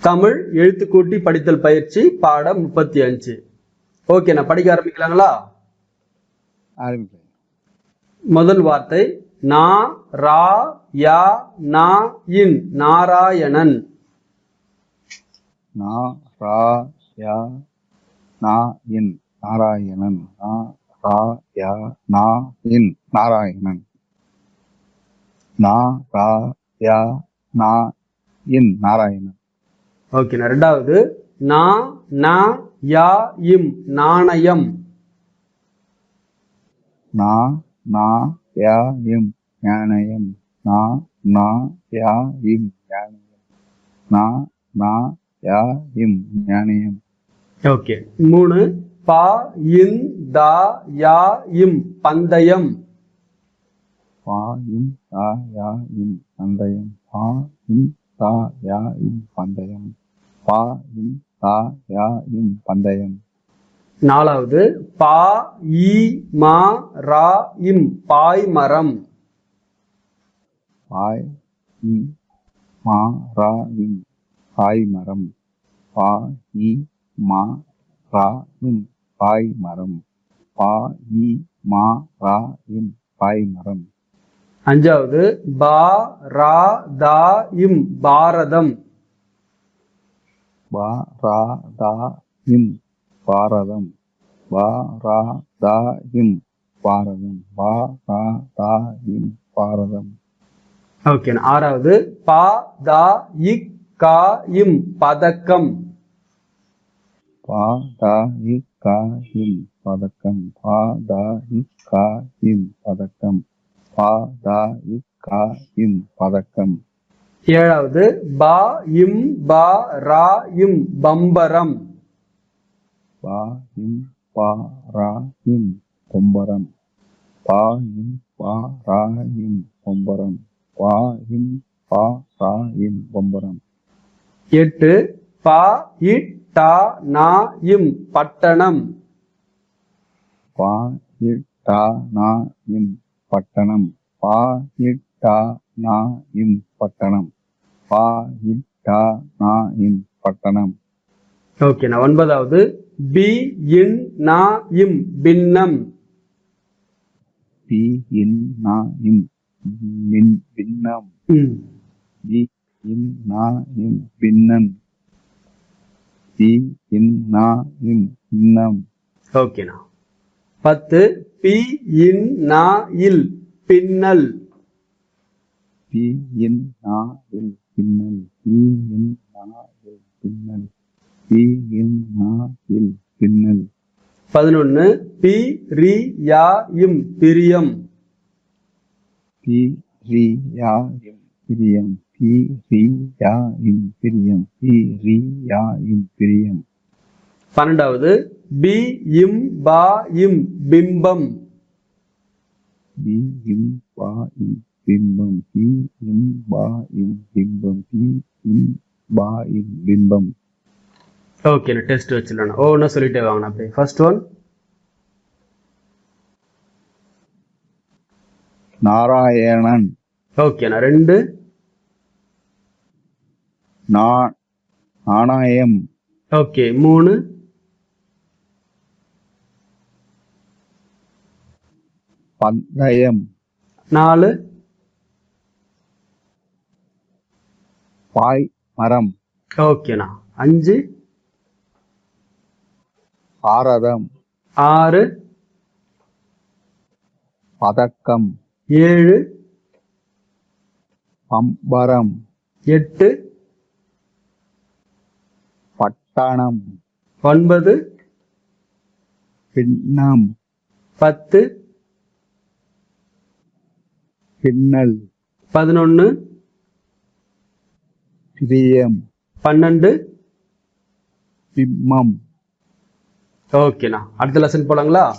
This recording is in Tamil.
தமிழ் எழுத்துக்கூட்டி படித்தல் பயிற்சி பாடம் முப்பத்தி அஞ்சு. ஓகே நான் படிக்க ஆரம்பிக்கலாங்களா? முதல் வார்த்தை நா ரா யா நா இன் நாராயணன். நா ரா யா நா இன் நாராயணன். நா ரா யா நா இன் நாராயணன். நா ரா யா நா இன் நாராயணன். ஓகே நான் ரெண்டாவது. நா நா யா இம் நாணயம். நா நா யா இம் ஞானயம் நா நா யா இம் ஞானயம் நா நா யா இம் ஞானயம் ஓகே மூணு. பா இன் தா யா இம் பந்தயம். பா இம் தா யா இம் பந்தயம். பா இம் தா யா இம் பந்தயம். பா இம் தா யா இம் பந்தயம். நாலாவது பா ஈ மா ரா இம் பாய்மரம் பாய் இ மா ரா இம் பாய் மரம். பா இ மா ரா இம் பாய் மரம். பா இ மா ரா இம் பாய் மரம். அஞ்சாவது பா ரா தா இம் பாரதம். பா ரா தா இம் பாரதம். பா ரா தா இம் பாரதம். பா ரா தா இம் பாரதம். ஓகே ஆறாவது. பா தா இக் கா இம் பதக்கம். பா தா இ கா இம் பதக்கம். பா தா இ கா இம் பதக்கம். பா தா இ கா இம் பதக்கம். ஏழாவது பா இம் பா ரா இம் பம்பரம். பா இம் பா ரா இம் பொம்பரம். பா இம் பா ரா இம் பொம்பரம். பா இம் பா ரா இம் பொம்பரம். எட்டு பா இட் டா நா இம் பட்டணம். பா இட் டா நா இம் பட்டணம். பா இட் டா நா இம் பட்டணம். பா டா நா இம் பட்டணம். ஓகே நான் ஒன்பதாவது. பி இன் நா இம் பின்னம். பி இன் நா இம் மின் பின்னம். பி இன் நா இம் பின்னம். பி இன் நா இம் பின்னம் ஓகேண்ணா பத்து. பி இன் நா இல் பின்னல். பி இன் நா இல் பின்னல் பி இன் நா இல் பின்னல் பி இன் நா இல் பின்னல். பதினொன்னு பி ரி யா இம் பிரியம். பி ரி யா இம் பிரியம். பி ரி யா இம் பிரியம். பி ரி யா இம் பிரியம். பன்னெண்டாவது பி இம் பா இம் பிம்பம். பி இம் பா இம் பிம்பம் பி இம் பா இம் பிம்பம் பி இம் பா இம் பிம்பம். ஓகே டெஸ்ட் வச்சிடலாம் என்ன சொல்லிட்டே வாங்கண்ணா அப்படியே. First one Narayanan. ஓகேண்ணா ரெண்டு. நா நாணயம். ஓகே மூணு. பந்தயம். நாலு. பாய் மரம். ஓகேண்ணா அஞ்சு. பாரதம் ஆறு. பதக்கம். ஏழு. பம்பரம். எட்டு. பட்டணம். ஒன்பது. பின்னம். பத்து. பின்னல். பதினொன்னு. பிரியம். பன்னெண்டு. பிம்மம். ஓகேண்ணா. அடுத்த லெசன் போலாங்களா?